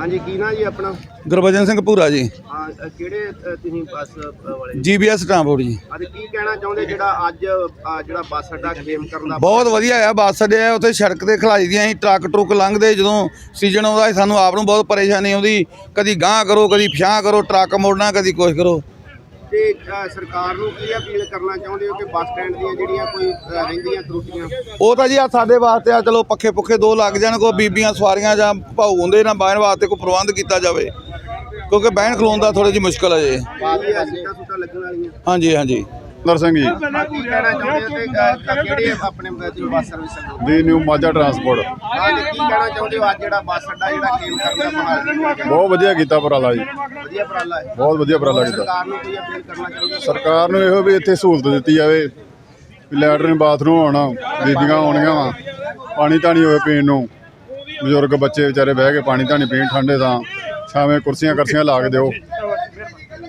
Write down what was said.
ਹਾਂਜੀ ਕੀ ਨਾਂ ਜੀ ਆਪਣਾ? ਗੁਰਬਚਨ ਸਿੰਘ ਭੂਰਾ ਜੀ। ਹਾਂ, ਅ, ਕਿਹੜੇ ਅ, ਤੁਸੀਂ ਬੱਸ ਅ, ਵਾਲੇ? ਜੀਬੀਐਸ ਟਰਾਂਸਪੋਰਟ ਜੀ। ਅੱਜ ਕੀ ਕਹਿਣਾ ਚਾਹੁੰਦੇ ਜਿਹੜਾ ਅੱਜ ਅ, ਜਿਹੜਾ ਬੱਸ ਅੱਡਾ ਖੇਮ ਕਰਨ ਦਾ? ਬਹੁਤ ਵਧੀਆ ਆ ਬੱਸ ਅੱਡੇ ਆ ਉੱਥੇ ਸੜਕ ਤੇ ਖਲਾਈ ਦੀਆਂ ਅਸੀਂ ਟਰੱਕ ਟਰੁੱਕ ਲੰਘਦੇ ਜਦੋਂ ਸੀਜ਼ਨ ਆਉਂਦਾ ਸੀ, ਸਾਨੂੰ ਆਪ ਨੂੰ ਬਹੁਤ ਪਰੇਸ਼ਾਨੀ ਆਉਂਦੀ। ਕਦੀ ਗਾਂਹ ਕਰੋ ਕਦੀ ਪਿਛਾਂਹ ਕਰੋ ਟਰੱਕ ਮੋੜਨਾ ਕਦੀ ਕੁਛ ਕਰੋ। ਤੇ ਸਰਕਾਰ ਨੂੰ ਕੀ ਅਪੀਲ ਕਰਨਾ ਚਾਹੁੰਦੇ ਹੋ ਕਿ ਬੱਸ ਸਟੈਂਡ ਦੀਆਂ ਜਿਹੜੀਆਂ ਕੋਈ ਰਹਿੰਦੀਆਂ ਤਰੁੱਟੀਆਂ? ਉਹ ਤਾਂ ਜੀ ਆ ਸਾਡੇ ਵਾਸਤੇ ਆ ਚਲੋ ਪੱਖੇ ਪੁੱਖੇ ਦੋ ਲੱਗ ਜਾਣ ਕੋ ਬੀਬੀਆਂ ਸਵਾਰੀਆਂ ਜਾਂ ਭਾਊ ਹੁੰਦੇ ਨਾ ਬਹਿਣ ਵਾਸਤੇ ਕੋਈ ਪ੍ਰਬੰਧ ਕੀਤਾ ਜਾਵੇ। ਕਿਉਂਕਿ ਬਹਿਣ ਖਲੋਣ ਦਾ ਥੋੜੀ ਜਿਹੀ ਮੁਸ਼ਕਲ ਹੈ ਜੀ। ਹਾਂਜੀ ਹਾਂਜੀ। ਨਰ ਸਿੰਘ ਜੀ। ਹਾਂ, ਕੀ ਕਹਿਣਾ ਚਾਹੁੰਦੇ ਹੋ ਤੇ ਅ, ਕਿਹੜੇ ਆਪਣੇ ਤੁਸੀਂ ਬੱਸ ਸਰਵਿਸ ਕਰਦੇ ਦੀ ਨਿਊ ਮਾਝਾ ਟਰਾਂਸਪੋਰਟ ਹਾਂ ਤੇ ਕੀ ਕਹਿਣਾ ਚਾਹੁੰਦੇ ਹੋ? ਅੱਜ ਜਿਹੜਾ ਬੱਸ ਅੱਡਾ ਜਿਹੜਾ ਖੇਮ ਕਰਨ ਦਾ ਬਹਾਲ ਬਹੁਤ ਵਧੀਆ ਕੀਤਾ ਉਪਰਾਲਾ ਜੀ। ਵਧੀਆ ਉਪਰਾਲਾ ਹੈ। ਬਹੁਤ ਵਧੀਆ ਉਪਰਾਲਾ ਕੀਤਾ। ਸਰਕਾਰ ਨੂੰ ਕੋਈ ਅਪੀਲ ਕਰਨਾ ਚਾਹੁੰਦੇ ਹੋ? ਸਰਕਾਰ ਨੂੰ ਇਹੋ ਵੀ ਇੱਥੇ ਸਹੂਲਤ ਦਿੱਤੀ ਜਾਵੇ ਵੀ ਲੈਟਰਿਨ ਬਾਥਰੂਮ ਹੋਣਾ ਬੀਬੀਆਂ ਆਉਣੀਆਂ ਵਾ। ਪਾਣੀ ਧਾਣੀ ਹੋਵੇ ਪੀਣ ਨੂੰ। ਬਜ਼ੁਰਗ ਬੱਚੇ ਵਿਚਾਰੇ ਬਹਿ ਕੇ ਪਾਣੀ ਧਾਣੀ ਪੀਣ ਠੰਡੇ ਤਾਂ ਛਾਵੇਂ ਕੁਰਸੀਆਂ ਕਰਸੀਆਂ ਲਾ ਕੇ ਦਿਓ।